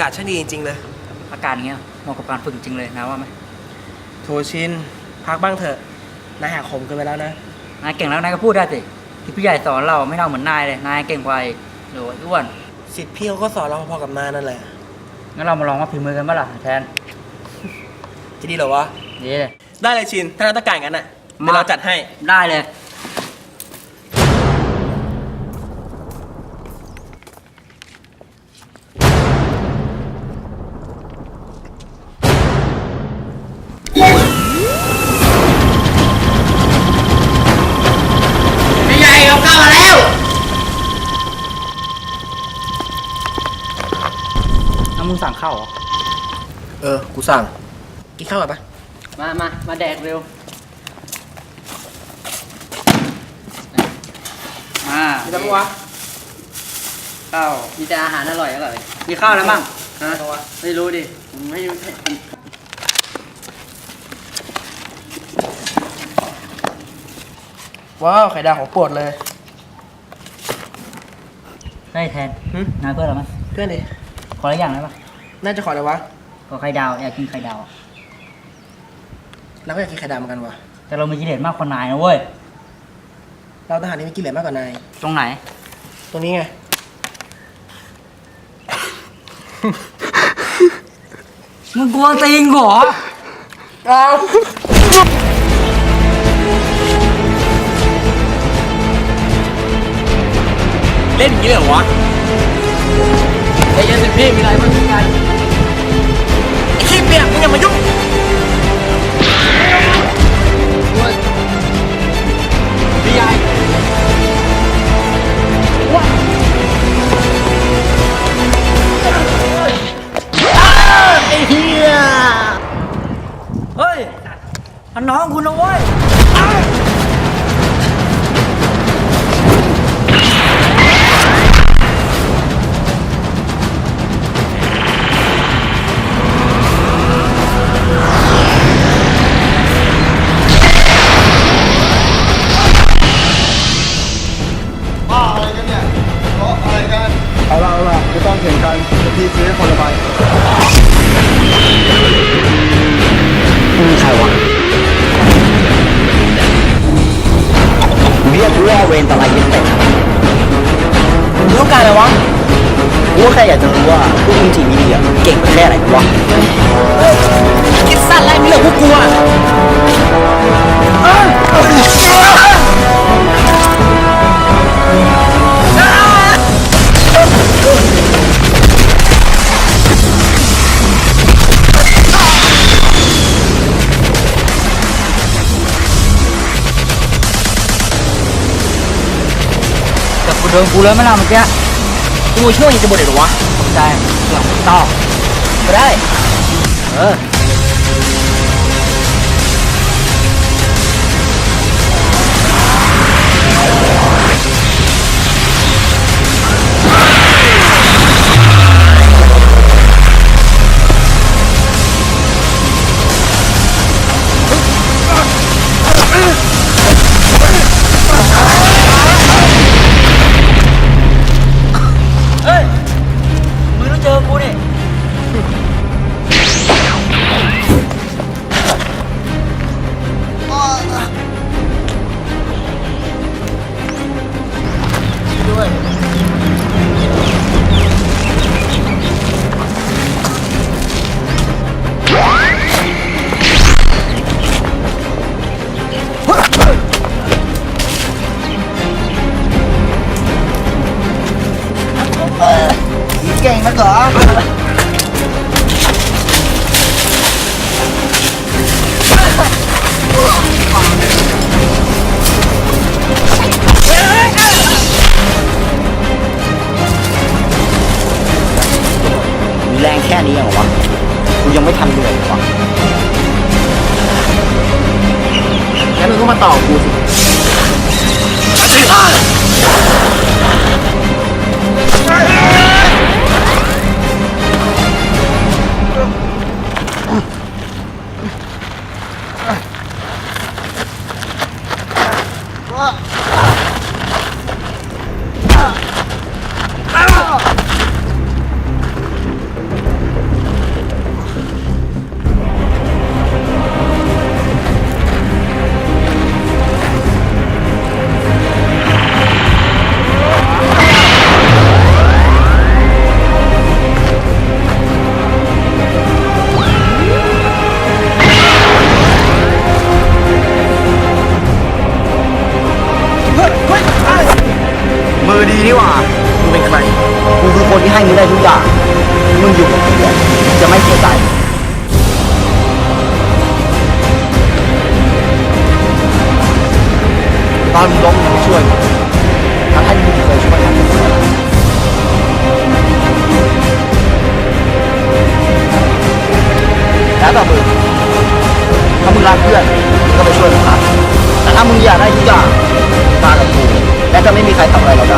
ากาศช่างดีจริงๆเลย อากาศอย่างเงี้ยเหมาะกับการฝึกจริงเลยนะว่าไหมโทชิน พักบ้างเถอะ นายหักคมเกินไปแล้วนะ นายเก่งแล้วนายก็พูดได้สิที่พี่ใหญ่สอนเราไม่เท่าเหมือนนายเลยนายเก่งกว่าอีกโดยอ้วนสิทธิ์พี่เขาก็สอนเราพอๆกับนายนั่นแหละ งั้นเรามาลองมาพิมพ์มือกันบ้างล่ะแทนจะดีเหรอวะดีเลยได้เลยชิน ถ้านายต้องการงั้นน่ะ เดี๋ยวเราจัดให้ ได้เลย มึงสั่งข้าวเหรอเออ กูสั่ง กินข้าวก่อนปะมามามาแดกเร็วอ่ากินแล้วปะวะข้าวมีแต่อาหารอร่อยอร่อยมีข้าวแล้วมั้งฮะไม่รู้ดิผมไม่รู้ว้าวไข่ดาวของโปรดเลย ได้แทนหึ นายเพื่อนเราไหมเพื่อนดิ ขอละอย่างได้ปะน่าจะขออะไรวะขอไข่ดาวอยากกินไข่ดาว เราก็อยากกินไข่ดาวเหมือนกันวะแต่เรามีกิเลสมากกว่านายนะเว้ย เราทหารนี่มีกิเลสมากกว่านาย ตรงไหน ตรงนี้ไง มึงกลัวตีนเหรอเล่นอย่างนี้เลยเหรอวะใจเย็นสิ พี่มีอะไรบ้างกันไอ้ขี้เปียกมึงอย่ามายุ่งพี่ใหญ่เฮ้ยมันน้องคุณนะเว้ย เรียกว่าเวนตะไลยินเต็ดมึงต้องการอะไรวะกูก็แค่อยากจะรู้ว่าพวกมึงจีมีเดียเก่งแค่ไหนวะคิดสั้นแล้วมีเหลือพวกกูอะ กูโดนกูเลยไม่ล่ะเมื่อกี้กูช่วยยังจะบ่นอีกเหรอวะตกใจเกือบต่อก็ได้ เออ ก่งนักเหรอมีแรงแค่นี้เหรอวะกูยังไม่ทันเหนื่อยเลยวะงั้นมึงก็มาต่อกูสิ นี่หว่ามึงเป็นใคร กูคือคนที่ให้มึงได้ทุกอย่าง มึงอยู่กับกูอะจะไม่เสียใจ ตอนมึงล้มมึงไม่ช่วยมึงทั้งที่มึงเคยช่วยมันเสมอแล้วแต่มึงถ้ามึงรักเพื่อนมึงก็ไปช่วยมันครับแต่ถ้ามึงอยากได้ทุกอย่างมากับกูและจะไม่มีใครทำอะไรเรา